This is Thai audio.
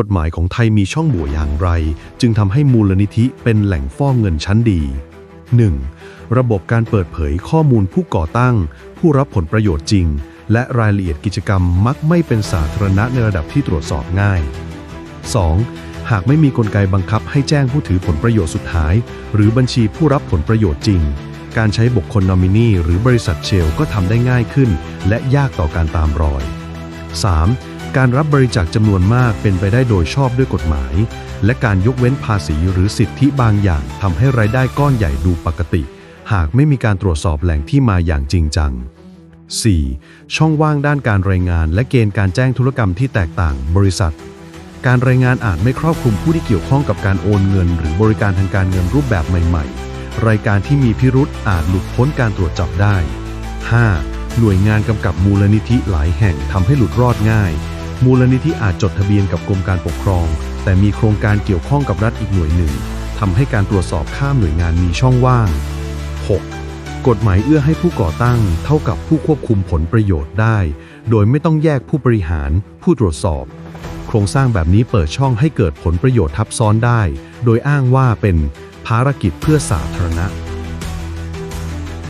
กฎหมายของไทยมีช่องโหว่อย่างไร จึงทำให้มูลนิธิเป็นแหล่งฟอกเงินชั้นดี 1. ระบบการเปิดเผยข้อมูลผู้ก่อตั้ง ผู้รับผลประโยชน์จริง และรายละเอียดกิจกรรมมักไม่เป็นสาธารณะในระดับที่ตรวจสอบง่าย 2. หากไม่มีกลไกบังคับให้แจ้งผู้ถือผลประโยชน์สุดท้าย หรือบัญชีผู้รับผลประโยชน์จริง การใช้บุคคลนอมินีหรือบริษัทเชลก็ทำได้ง่ายขึ้น และยากต่อการตามรอย 3. การรับบริจาคจำนวนมากเป็นไปได้โดยชอบด้วยกฎหมาย และการยกเว้นภาษีหรือสิทธิบางอย่างทำให้รายได้ก้อนใหญ่ดูปกติ หากไม่มีการตรวจสอบแหล่งที่มาอย่างจริงจัง 4. ช่องว่างด้านการรายงาน และเกณฑ์การแจ้งธุรกรรมที่แตกต่าง บริษัท การรายงานอาจไม่ครอบคลุมผู้ที่เกี่ยวข้องกับการโอนเงิน หรือบริการทางการเงินรูปแบบใหม่ ๆ รายการที่มีพิรุษอาจหลุดพ้นการตรวจจับได้ 5. หน่วยงานกำกับมูลนิธิหลายแห่งทำให้หลุดรอดง่าย มูลนิธิอาจจดทะเบียนกับกรมการปกครอง แต่มีโครงการเกี่ยวข้องกับรัฐอีกหน่วยหนึ่งทำให้การตรวจสอบข้ามหน่วยงานมีช่องว่าง 6. กฎหมายเอื้อให้ผู้ก่อตั้ง เท่ากับผู้ควบคุมผลประโยชน์ได้ โดยไม่ต้องแยกผู้บริหาร ผู้ตรวจสอบ โครงสร้างแบบนี้เปิดช่องให้เกิดผลประโยชน์ทับซ้อนได้ โดยอ้างว่าเป็นภารกิจเพื่อสาธารณะ